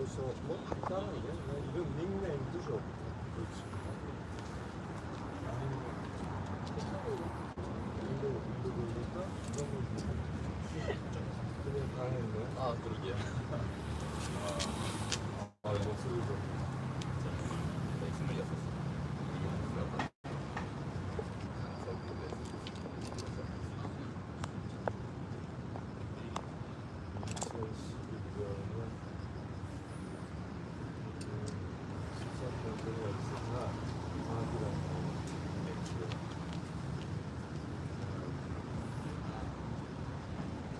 벌써 뭐 그냥 이런 닉네임도 좋고. 그렇지 아니면 일로 일로 돌니까 이런 거 그냥 당했네 아 그러게요. 아 목소리도 네, 스물여섯.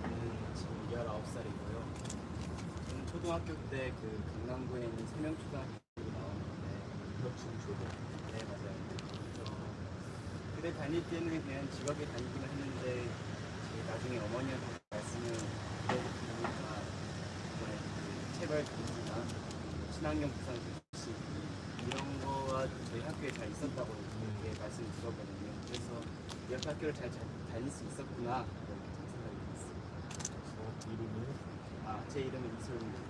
저는 지금 19살이고요. 저는 초등학교 때 그 강남구에 있는 세명 초등학교로 나왔는데 네 맞아요. 그래서 그때 다닐 때는 그냥 지역에 다니기만 했는데 제 나중에 어머니한테 말씀을 드려보니까 이번에 그 체벌 금지나 친환경 부산 교시 이런 거가 저희 학교에 잘 있었다고 이렇게 말씀을 드렸거든요. 그래서 이렇게 학교를 잘, 잘 다닐 수 있었구나 이렇게 좀 생각이 들었어요. 이름이 아, 제 이름은 이소입니다.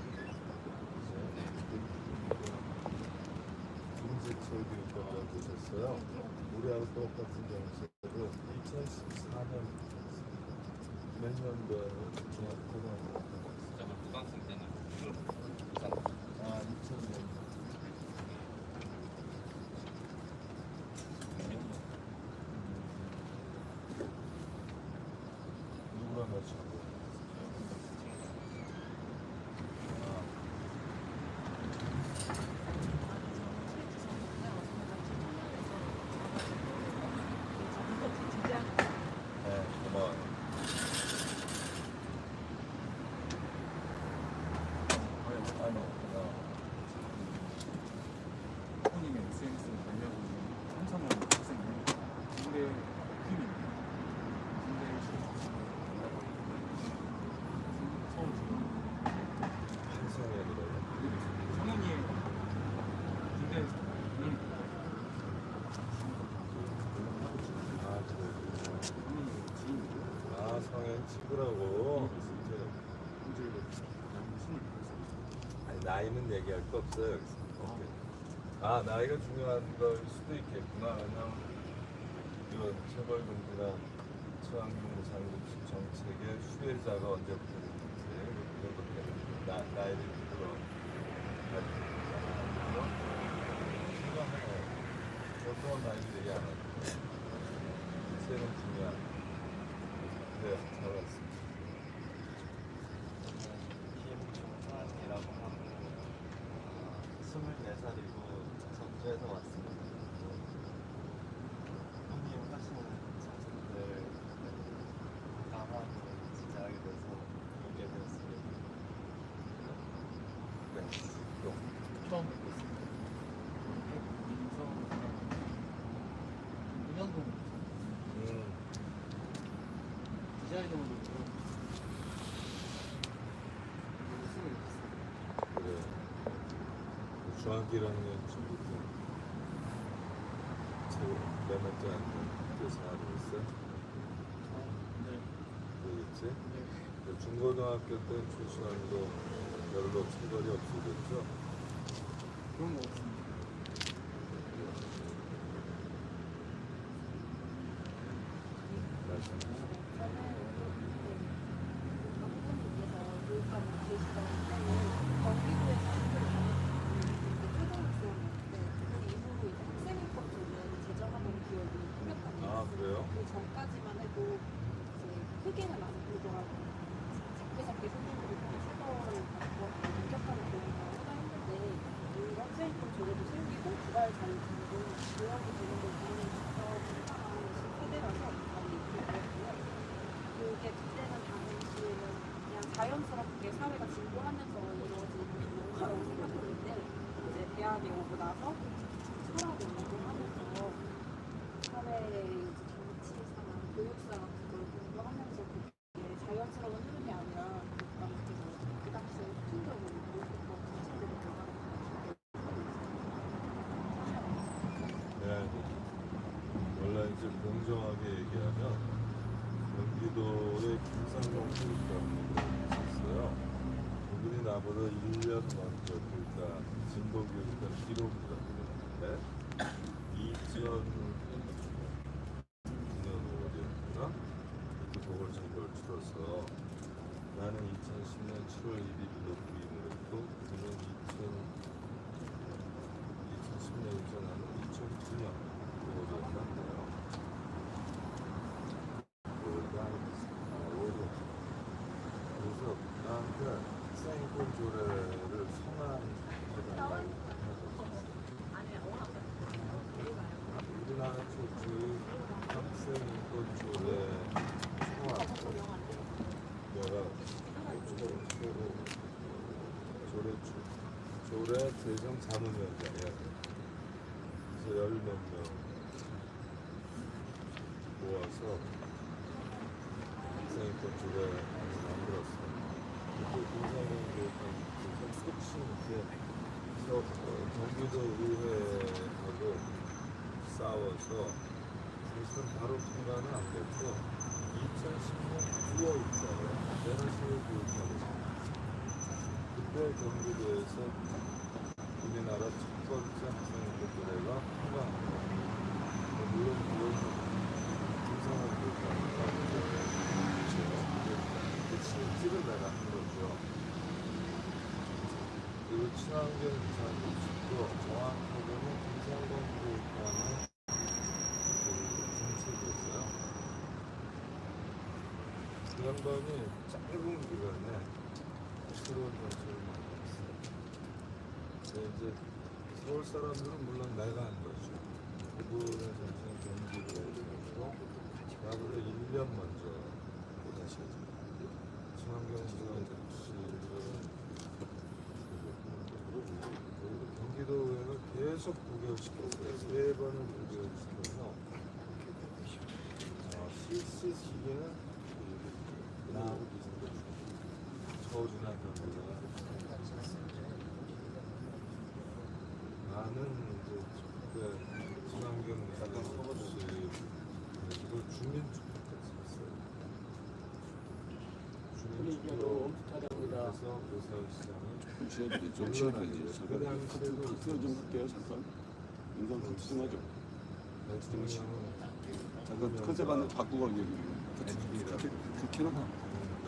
인재철교육과가 되셨어요. 우리하고 똑같은 경우도 2014년 몇 년도에 중학교 고등학교 때는 이걸 부산 아 2000년 누구랑 같이 하고 네 고마워요. 아니 어. 부모님의 SNS를 관리하고 있는 한성현 학생이 군대 팀입니다. 군대 서울 한성현이라고 성현이의 군대 는 아 그래 성현이의 지인이고요. 아 성현 친구라고 이제 군대를 나이 스물 아니, 나이는 얘기할 거 없어요 여기서. 오케이. 아 나이가 중요한 걸 수도 있겠구나. 왜냐면 이런 체벌금지나 처한경 상급식 정책의 수혜자가 언제부터 됐는지 그런 것 때문에 나, 나이를 들어 가지고 어떤 나이를 얘기 안 하고 세는 중요한 네, 잘 왔습니다 김종환이라고 하고 어, 24살이고 전주에서 왔습니다. 형님 하시는 정책들 감하고 지지하게 돼서 오게 되었습니다. 네, 또 처음 뵙겠습니다. 민성 은현동 음. 디자이너로 스물 여섯 그래. 중학교 1학년 친구들 몇 년째 앉는 학교에서 하고 있어? 네. 그러겠지? 네. 그 중고등학교 때 출신하고 별로 체벌이 없어졌죠? 그런 거 없습니다. 말씀하세요. 아, 그래요? 그 전까지만 해도 이제 크게는 안 보더라고요. 작게 작게 선생님들이 체벌을 받고 공격하는 경우가 허다했는데 이 학생권 조례도 생기고 구갈 잘 되고 교역이 되는 걸 보는 직접 세대라서 많이 있고요. 그게 그때는 당시에는 그냥 자연스럽게 사회가 진보하면서 이루어지는 뭔가라고 생각했는데 이제 대학에 오고 나서 이제 살아내려고 하면서 사회 이제 정치사나 교육사 같은 걸 공부하면서 그게 자연스러운 흐름이 아니라 아무래도 그 당시에 폭력적으로 교육과 정책들이 네. 원래 이제 공정하게 얘기하면 경기도의 김상동 교육감이 있었어요. 그분이 나보다 1년 먼저 그러니까 진보 교육감 1호부가 그랬는데 2009년 5월이었구나. 그 보궐선거를 치러서 나는 2010년 7월 1일로 부임을 했고 그는 2000 2010년이죠. 나는 2009년 5월이었는데요. 5월가 아니었어요. 5월이 그래서 나한테 생권 조례를 성안해달라고 우리나라 최초의 학생권 조례 성안 내가 최고 조례 주- 조례 재정 자문위원장이야. 그래서 열몇 명 모아서 학생권 조례 만들었어. 이렇게 서 어, 경기도 의회하고 싸워서 사실은 바로 통과는 안 됐고 2010년 9월달에 내가 서울교육감을 그때 경기도에서 학생부 조례가 통과합니다. 물론 그건 그 실질을 내가 한 거죠. 그리고 친환경 이사님도 정확하게는 김상건 교육감의 그 정책이었어요. 그 양반이 짧은 기간에 새로운 정책을 만들었어요. 서울 사람들은 물론 한 거죠. 그분의 정책은 경기도였고 나보다 1년 먼저 오다시죠. 친환경 정책실은 경기도에는 계속 부결시켰어요. 세 번을 부결시켜서 어, 실시 시기는 나하고 비슷해. 서울이나 경기도가 나는 이제 그 때 친환경 정책실 그리고 주민축구까지 했어요. 주민축구 그래서 노사시장이 주셔야지 좀 시원하지. 그 당시에도 박수 좀 할게요 잠깐. 인상 좀. 대통령은 잠깐 컨셉 안에 바꾸고 얘기. NB라 그렇게 나가.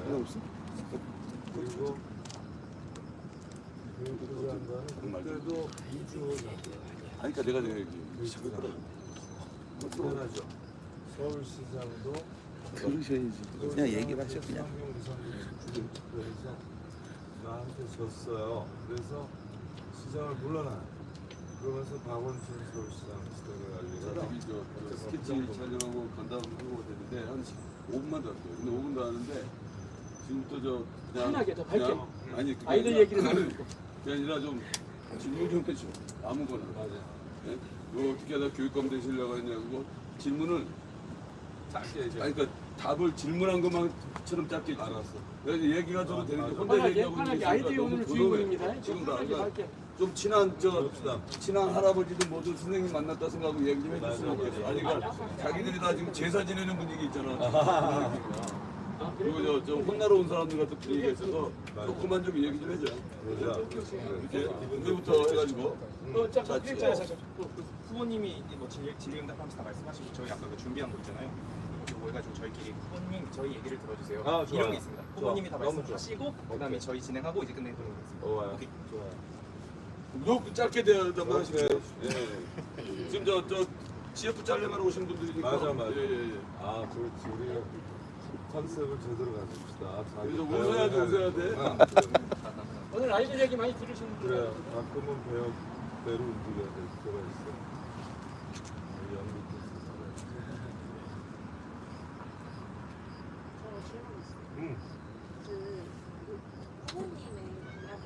하나 없어? 그리고 그 그때도 이주 호 장관 아니 그러니까 내가 내가 얘기. 그 당하죠 서울시장도 그러셔야지. 그냥 얘기를 하셔 그냥. 그래서 나한테 졌어요. 그래서 시장을 물러나. 그러면서 박원순 서울시장 시대가 저기 열리고 저, 저 스케치 촬영하고 간다고 하고 됐는데 한 5분만 더 할게요. 근데 5분도 하는데 지금부터 저 그냥 편하게, 더 밝게. 그냥 아니 그게 아이들 아니라- 얘기를 많이 듣고. 그게 아니라 좀 질문 좀 해줘. 아무거나. 맞아. 예? 뭐 어떻게 하다 교육감 되시려고 했냐고 질문을 짧게 얘기해. 아니 그러니까 답을 질문한 것만처럼 짧게 알았어. 그래서 얘기가 좀 아, 되는 게 맞아. 혼자 편하게, 얘기하고 편하게 있는 아이들이 너무 오늘 부러워요. 주인공입니다. 지금 나 편하게. 좀 친한 저. 친한 할아버지들 모두 선생님 만났다 생각하고 얘기 좀 해줬으면. 좋겠어. 아니 그러니까 자기들이 다 지금 제사 지내는 분위기 있잖아. 아, 그리고 저, 저 혼나러 온 사람들 같은 분위기가 있어서. 조금만 좀 얘기 좀 해줘. 그러자. 이렇게 이제부터 해가지고 어, 자, 자, 자, 후보님이 뭐 질, 질의응답하면서 다 말씀하시고 저희 아까 그 준비한 거 있잖아요. 이거 해가지고 저희끼리 후보님 저희 얘기를 들어주세요. 아, 좋아요. 이런 게 있습니다. 후보님이 다 너무 말씀하시고 그다음에 저희 진행하고 이제 끝내는 거 있습니다. 오케이. 좋아요. 너 짧게 대답만. 오케이. 예. 지금 저, 저 CF 짤려가러 오신 분들이니까. 맞아, 맞아. 예, 예, 예. 아, 그렇지. 우리가 컨셉을 제대로 가집시다. 그래서 웃어야 돼, 웃어야 돼. 오늘 아이들 얘기 많이 들으시는 분 그래, 가끔은 배역 대로 움직여야 될 필요가 있어. 연기. 응. 그, 그 부모님의 공약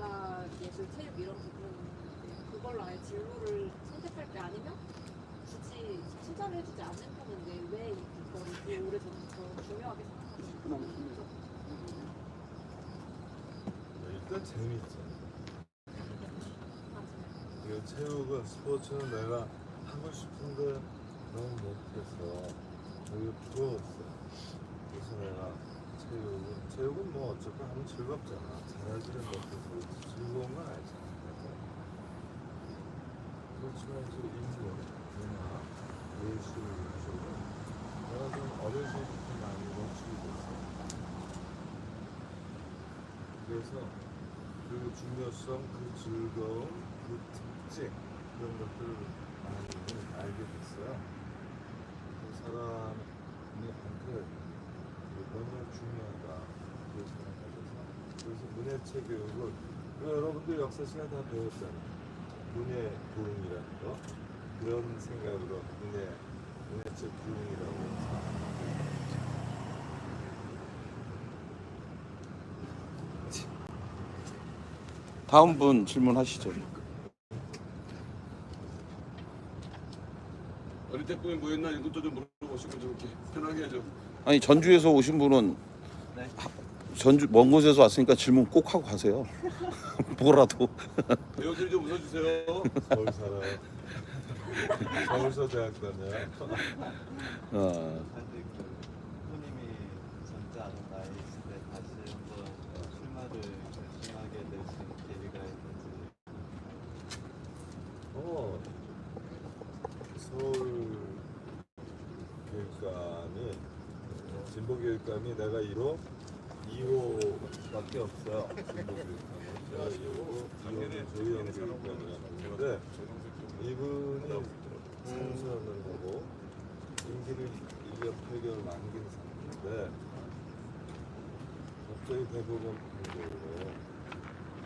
문화 예술 체육 이런 부분 그걸로 아예 진로를 선택할 게 아니면 굳이 투자를 해주지 않는 편인데 왜 이거를 그 오래 전부터 중요하게 생각하는지 네, 일단 재미있잖아 이 체육은 스포츠는 내가 하고 싶은데 너무 못해서. 되게 부러웠어 그래서 내가 체육은 체육은 뭐 어쨌건 하면 즐겁잖아. 못해서 그렇지 즐거운 건 알잖아. 그렇지만 이제 인문, 문화, 예술 이쪽은 내가 좀 어려서부터 많이 멈추게 됐어. 그래서 그 중요성, 그 즐거움, 그 특징 그런 것들을 많이 알게 됐어요. 그 사람한테 너무 중요하다 그렇게 그래서 문예체 교육을 그 여러분들 역사 시간 다 배웠잖아요. 문예 부흥이라는 거 그런 생각으로 문예 문예체 부흥이라고 다음 분 질문하시죠. 어릴 때 꿈이 뭐였나 이것도 좀 물어보시고 좀 이렇게 편하게 해줘. 아니 전주에서 오신 분은 네. 하- 전주 먼 곳에서 왔으니까 질문 꼭 하고 가세요. 뭐라도. 배우들 좀 웃어주세요. 서울 살아요. 서울서 대학 다녀요. 어, 사실 그 후님이 젊지 않은 나이이실 때 다시 한번 출마를 결심하게 되신 계기가 있는지 어, 서울 교육감이 진보 교육감이 내가 1호, 2호밖에 없어요. 진보 교육감은 내가 2호고 2호는 조희영 교육감이라고 있는데 이분이 상선을 하고 임기를 1년 8개월 남긴 상태인데 갑자기 대법원 판결로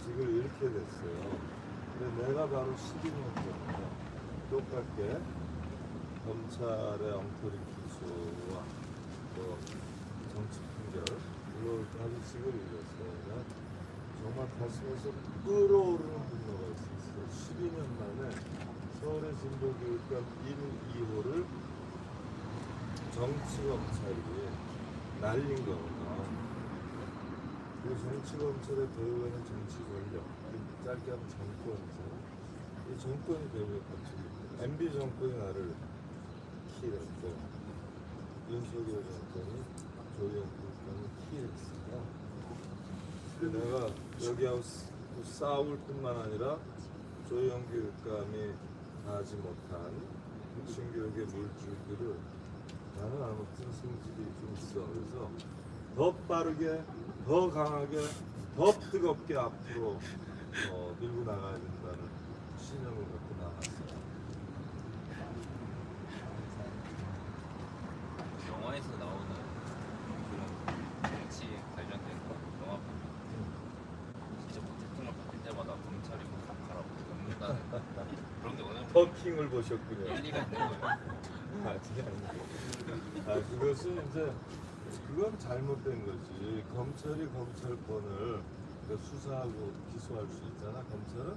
직을 잃게 됐어요. 근데 내가 바로 12년 전에 똑같게 검찰의 엉터리 기소와 또 정치 판결 이걸 잃었어요. 그냥 정말 가슴에서 끓어오르는 분노가 있었어요. 12년 만에 서울의 진보교육감 1, 2호를 정치검찰이 날린 거구나. 그 정치검찰의 배후에는 정치 권력, 그 짧게 하면 정권이잖아. 이 정권이 배후에 갇히고 MB 정권이 나를 키했고, 윤석열 정권이 조영 키했어요. 근데 내가 여기하고 싸- 싸울 뿐만 아니라 조영 교육감이 하지 못한 혁신교육의 물줄기를 나는 아무튼 승질이 좀 있어. 그래서 더 빠르게, 더 강하게, 더 뜨겁게 앞으로 어, 밀고 나가야 된다는 신념을 갖고 나갔어요. 영화에서 나오는 그런 정치 관련된 거 영화 보면 진짜 뭐 대통령 바뀔 때마다 검찰이 막 가라고 넘는다는 그런 게 어느 정도 터킹을 보셨군요. 일리가 있는 거예요. 아, 그게 아, 그것은 이제 그건 잘못된 거지. 검찰이 검찰권을 그러니까 수사하고 기소할 수 있잖아. 검찰은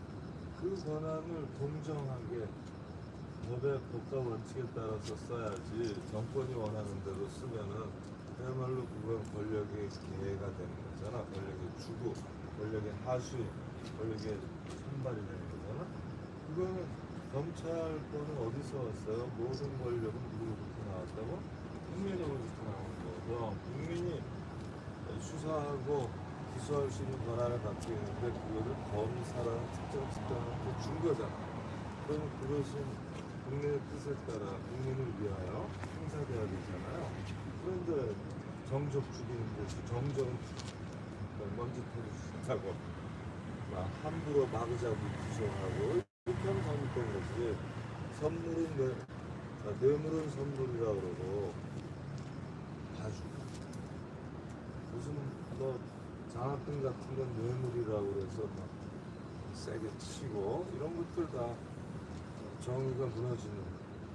그 권한을 공정하게 법의 법과 원칙에 따라서 써야지. 정권이 원하는 대로 쓰면은 그야말로 그건 권력의 개가 되는 거잖아. 권력의 주구, 권력의 하수인, 권력의 선발이 되는 거잖아. 그거는 검찰권은 어디서 왔어요? 모든 권력은 누구로부터 나왔다고? 국민으로부터 나온 거고 국민이 수사하고 기소할 수 있는 권한을 갖고 있는데 그거를 검사라는 특정 집단한테 준 거잖아. 그럼 그것은 국민의 뜻에 따라 국민을 위하여 행사돼야 되잖아요. 그런데 정적 죽이는 것이 정적 먼지 터지다고 막 함부로 마구잡이 기소하고 이렇게 하면 잘못된 거지. 선물은 뇌, 아, 뇌물은 선물이라 그러고 다 주고 무슨 뭐 장학금 같은 건 뇌물이라고 그래서 막 세게 치고 이런 것들 다 정의가 무너지는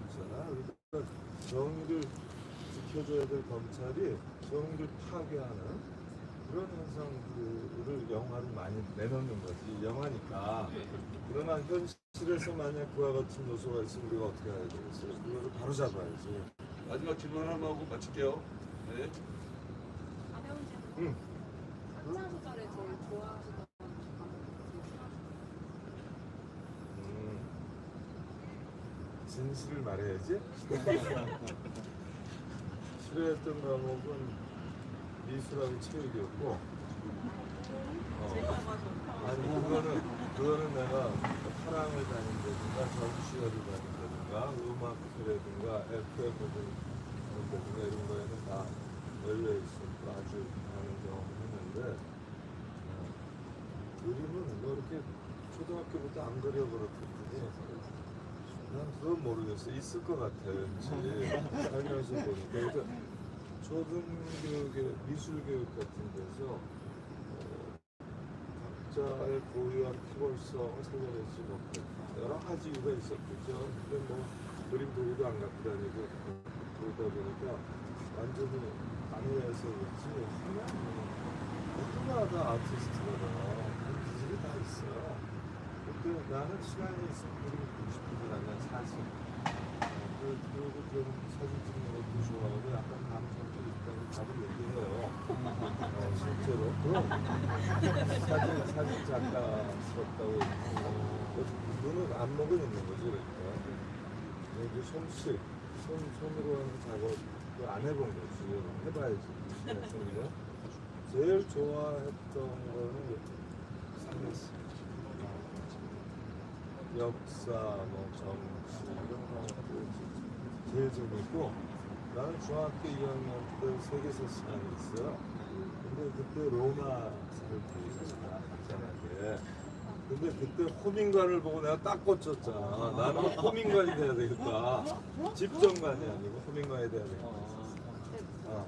거잖아. 그러니까 정의를 지켜줘야 될 검찰이 정의를 파괴하는 그런 현상들을 영화로 많이 내놓는 거지. 영화니까. 그러나 현실 실에서 만약 그와 같은 요소가 있으면 우리가 어떻게 해야 되겠어요? 그거를 바로 잡아야지. 마지막 질문 하나만 하고 마칠게요. 네. 안혜원 씨는 응. 학창 시절에 제일 좋아하시던 음, 진실을 말해야지. 싫어했던 과목은 미술하고 체육이었고, 어, 아니 그거는 그거는 내가 사랑을 다닌다든가 전시회를 다닌다든가 음악회라든가 FM을 다닌다든가 이런 거에는 다 열려 있었고 아주 많은 경험을 했는데 어, 그림은 뭐 이렇게 초등학교부터 안 그려 그렇거든요. 난 그건 모르겠어. 있을 것 같아, 왠지. 살면서 보니까. 그러니까 초등교육의 미술교육 같은 데서 어, 각자의 고유한 피골성을 살려내지 못했다. 여러 가지 이유가 있었겠죠. 근데 뭐 그림 도구도 안 갖고 다니고 그러다 보니까 완전히 안에서 그렇지 하면 누구나 다 아티스트가 다 기질이 다 있어. 근데 나는 시간이 있으면 보고 싶은데 나는 사실 그리고 좀 사진 찍는 것도 좋아하고 약간 감성도 있다고 다들 얘기해요. 어, 실제로. 그럼 사진 사진 작가스럽다고 얘기하고. 눈은 안목은 있는 거지 그러니까. 이제 솜씨 손 손으로 하는 작업도 안 해본 거지 해봐야지 그죠? 제일 좋아했던 거는 상했어. 역사, 뭐 정치 이런 것들 제일 재밌고 나는 중학교 2학년 때 세계사 시간이 있어요. 근데 그때 로마사를 보였잖아, 간단하게. 근데 그때 호민관을 보고 내가 딱 꽂혔잖아. 나는 호민관이 돼야 되겠다. 집정관이 아니고 호민관이 돼야 되겠다. 어.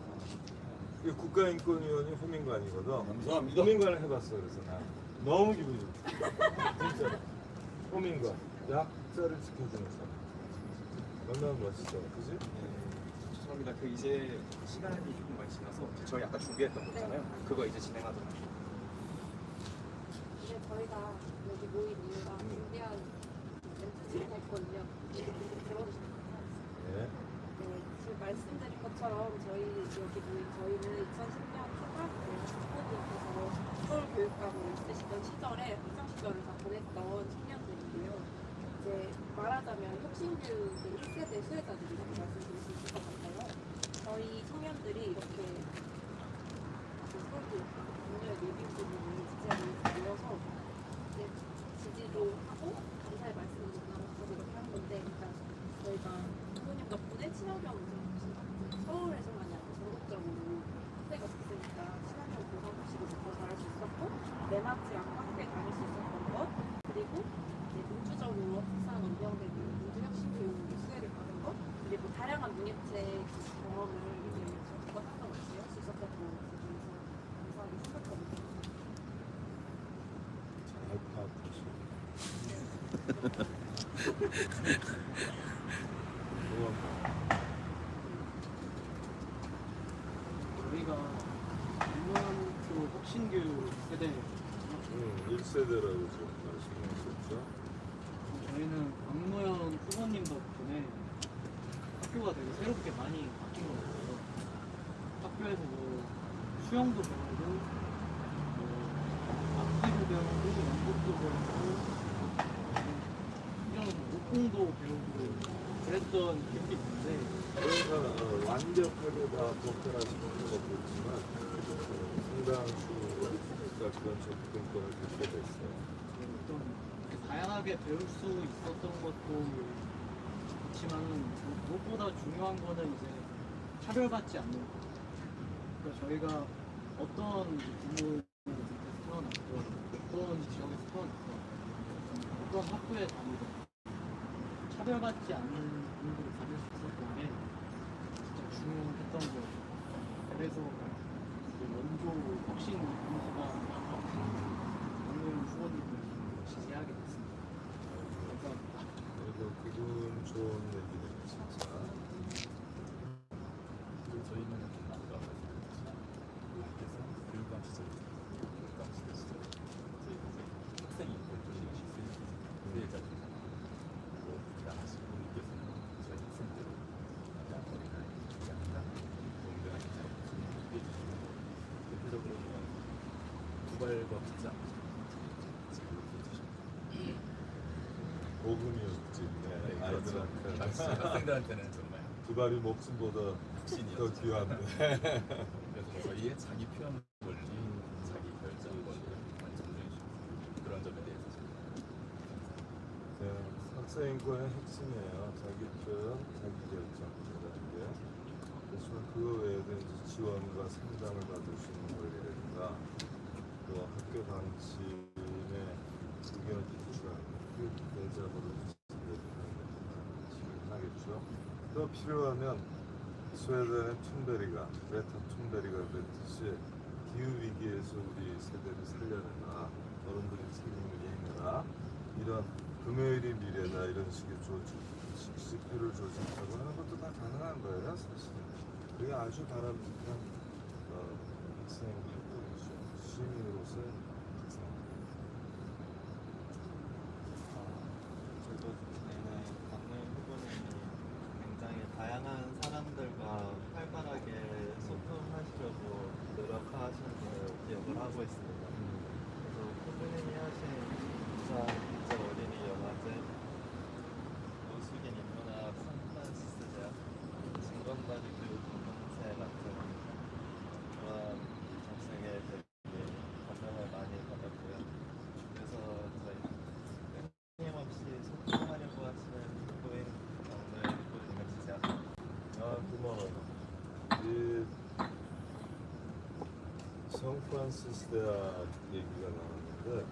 이게 국가인권위원회 호민관이거든. 감사합니다. 호민관을 해봤어 그래서 나 너무 기분이 좋다. 진짜. 호민관 약자를 지켜주는 사람. 얼마나 멋있어, 그지? 죄송합니다. 그 이제 시간이 조금 많이 지나서 저희 아까 준비했던 거 있잖아요. 그거 이제 진행하도록. 이제 저희가 모인 이유가 준비한 멘트들이 다 있거든요. 들어주시면 감사하겠습니다. 지금 말씀드린 것처럼 저희 여기 모인 저희는 2010년 초반 국부님께서 서울 교육감으로 있으시던 시절에 학창 시절을 다 보냈던 청년들인데요. 이제 말하자면 혁신교육의 1세대 수혜자들이라고 말씀드릴 수 있을 것 같아요. 저희 청년들이 이렇게 그 서울 교육감 국민의 예비 부분을 지지하기 위해서 모여서 이제 지지도 하고 감사의 말씀을 나눠서 이렇게 하는 건데 일단 저희가 부모님 덕분에 친환경 우선 서울에서만이 아니라 전국적으로 혜택가 됐으니까 친환경 보상 소식을 더 잘할 수 있었고 내막지랑 카페 다닐 수 있었던 것 그리고 이제 민주적으로 학산 운영되는 민주혁신 교육의 수혜를 받은 것 그리고 다양한 문예체 경험을 이제 저도 한번 같이 할 수 있었던 것 중에서 감사하게 생각합니다. 잘 파악하시고. 저희가 일본교 혁신교육 세대 응, 1세대라고 지금 말씀하셨죠? 저희는 박노현 후보님 덕분에 학교가 되게 새롭게 많이 바뀐 것 같아요. 학교에서 뭐 수영도 배우고, 뭐 악기도 배우고, 연극도 배우고, 목공도 배우고 그랬던 기억이 있는데 그러니까 어, 완벽하게 다 독해하시는 건 없겠지만 어, 상당수가 그런 접근권을 갖게 됐어요. 어떤 이렇게 다양하게 배울 수 있었던 것도 좋지만 무엇보다 중요한 거는 이제 차별받지 않는 거. 그러니까 저희가 어떤 부모에서 태어났고 어떤 지역에서 태어났고 어떤 학교에 다니고 차별받지 않는 분들을 가질 수 있었던 게 진짜 중요했던 거예요. 그래서 그 원조 혁신 인수가 박노현 후보님을 지지하게 됐습니다. 감사합니다. 그리고 그분 좋은 얘기네 진짜. 저희는 아까 말씀드렸지만 교육께서 교육감 시절, 교육감 시절 시절 저희 학생이 교육을 실수 수혜자 중에 않죠. 복음이 없지. 네, 아이들한테 학생들한테는 정말 두 발이 목숨보다 더. 귀한데. 그래서 저희의 자기 표현 권리, 자기 결정 권리를 주시고 그런 점에 대해서 네, 학생 인권의 핵심이에요. 자기 표현, 자기 결정 이라는 게. 그래서 그거 외에도 이제 지원과 상담을 받을 수 있는 권리라든가 또 학교 방침에 의견을 제출하는 그 대자보를 하겠죠. 또 필요하면 스웨덴의 툰베리가 레타 툰베리가 그랬듯이 기후 위기에서 우리 세대를 살려내라 어른들이 책임을 이행해라 이런 금요일이 미래다 이런 식의 조직 집회를 조직하고 하는 것도 다 가능한 거예요 사실 그게 아주 바람직한 어, 학생 활동이죠 학생 저도 저는 강릉 후보님이 굉장히 다양한 사람들과 활발하게 소통하시려고 노력하시는 걸 기억을 하고 있습니다. 그래서 후보님이 하신 부산 국제 어린이 영화제 노숙인 인문학 샌프란시스 대학 진건다리 교육 공동체 같은 그러한 작성에 되게 감명을 많이 받았고요. 그래서 저희 끊임없이 소통하려고 하시는 후보인 오늘 후보님을 지지합니다. 아 고마워요 이 성 프란시스 대학 얘기가 나왔는데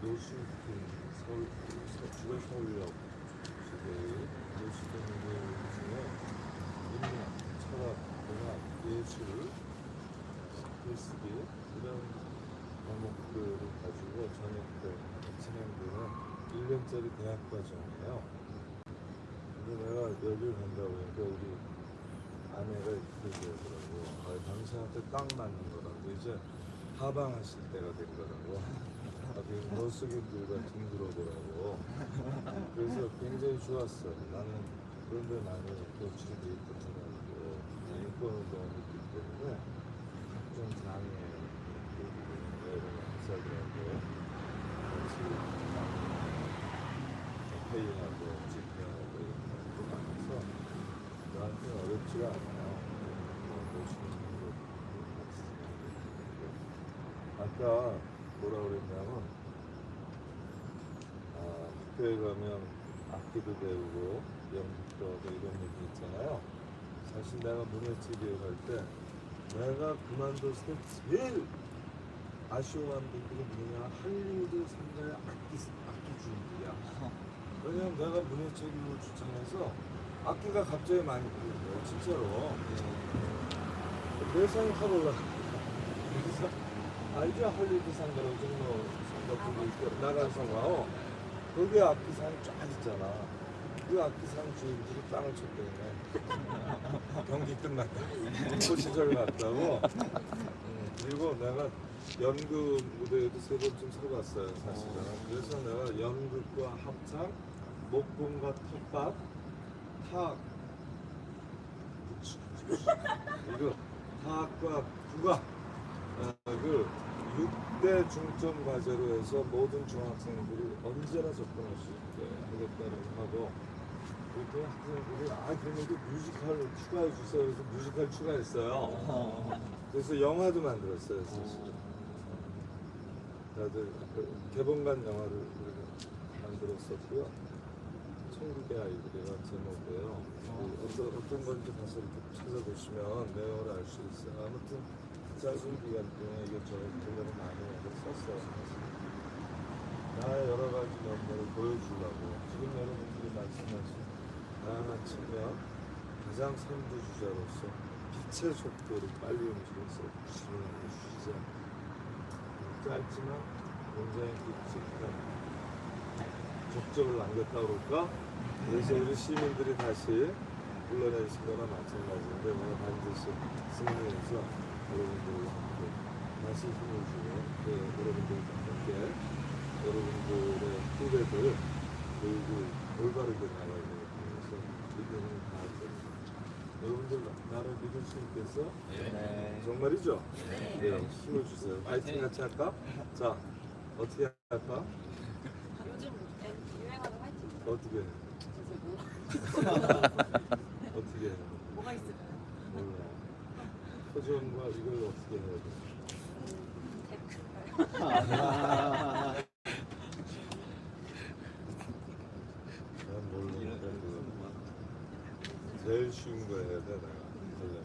노숙인 서울 서- 주로 서울역 지금 노숙인들 중에 인문학, 철학, 공학, 예술, 글쓰기 이런 과목들을 가지고 저녁 때 진행되는 1년짜리 대학 과정이에요. 근데 내가 여기를 간다고 하니까 우리 아내가 이렇게 되더라고. 아, 당신한테 딱 맞는 거라고. 이제 하방하실 때가 된 거라고. 아, 그 노숙인들과 둥그러더라고. 그래서 굉장히 좋았어. 나는 그런데 많이 노출이 돼 있더라고. 인권운동을 했기 때문에 각종 장애, 여러 학사들하고 같이 회의하고 집회하고 이런 것도 많아서 나한테 어렵지가 않아요. 노숙인들도 아까 뭐라 그랬냐면 아, 학교에 가면 악기도 배우고 연극도 하고 이런 얘기 있잖아요. 사실 내가 문예체교육 할때 내가 그만뒀을 때 제일 아쉬워하는 분들이 뭐냐 할리우드 상가의 악기 악기 주인들이야. 왜냐면 내가 문예체육을 추천해서 악기가 갑자기 많이 보이는 거예요, 진짜로. 세상이 확 올라가. 알죠? 할리우드 상가로 좀뭐 상가분들 있고 나가서 가요. 거기 악기상이 쫙 있잖아. 그 악기상 주인들이 땅을 쳤대네. 경기 끝났다. 그 시절 갔다고. 음, 그리고 내가 연극 무대에도 세 번쯤 서봤어요, 사실은. 그래서 내가 연극과 합창, 목공과 텃밭, 탁, 이거 탁과 국악, 아, 그 6대 중점 과제로 해서 모든 중학생들이 언제나 접근할 수 있게 하겠다고 하고 그때 학생들이 아 그러면 뮤지컬 추가해 주세요. 그래서 뮤지컬 추가했어요. 그래서 영화도 만들었어요 사실. 다들 그 개봉관 영화를 만들었었고요. 천국의 아이들이라 제목이에요. 그 어떤, 어떤 건지 가서 이렇게 찾아보시면 내용을 알 수 있어요. 아무튼 짧은 기간 동안 이것저것 들려고 많이 사실. 나의 여러 가지 면모를 보여주려고 지금 여러분들이 말씀하신 다양한 측면 가장 선두 주자로서 빛의 속도로 빨리 움직여서 진행하는 주자 짧지만 굉장히 깊숙한 족적을 남겼다 그럴까? 그래서 우리 시민들이 다시 불러내신 거나 마찬가지인데 내가 반드시 승리해서 여러분들과 함께 다시 힘을 주고 그 여러분들과 함께 여러분들의 후배들 그리고 올바르게 나가기 위해서 이기는 다 여러분들 나를 믿을 수 있겠어? 네. 정말이죠? 네. 힘을 주세요. 파이팅 같이 할까? 자, 어떻게 할까? 요즘 유행하는 화이팅 어떻게 해? 어떻게 해? 뭐가 있을까요? 몰라. 표정과 이걸 어떻게 해야 돼? 댓글. 난 몰라. 제일 쉬운 거 해야 돼, 내가. 원래.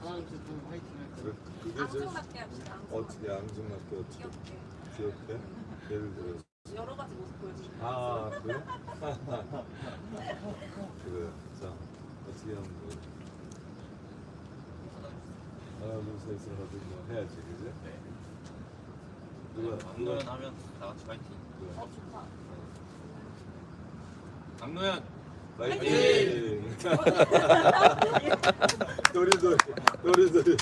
하나 둘셋 화이팅 할까요? 그- 그게 제일 앙증맞게 합시다. 앙증맞게. 어떻게 앙증맞게 어떻게 귀엽게. 귀엽게? 예를 들어서. 여러 가지 모습 보여주시면 아 그래? 그래 자 어떻게 하면 돼? 하나 둘셋 하고 뭐 해야지 그지? 네. 누가 강노현 누가 하면 다 같이 파이팅. 어 좋다. 강노현 파이팅! 도리도리 도리도리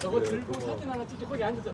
저거 들고. 사진 하나 찍고 거기 앉아서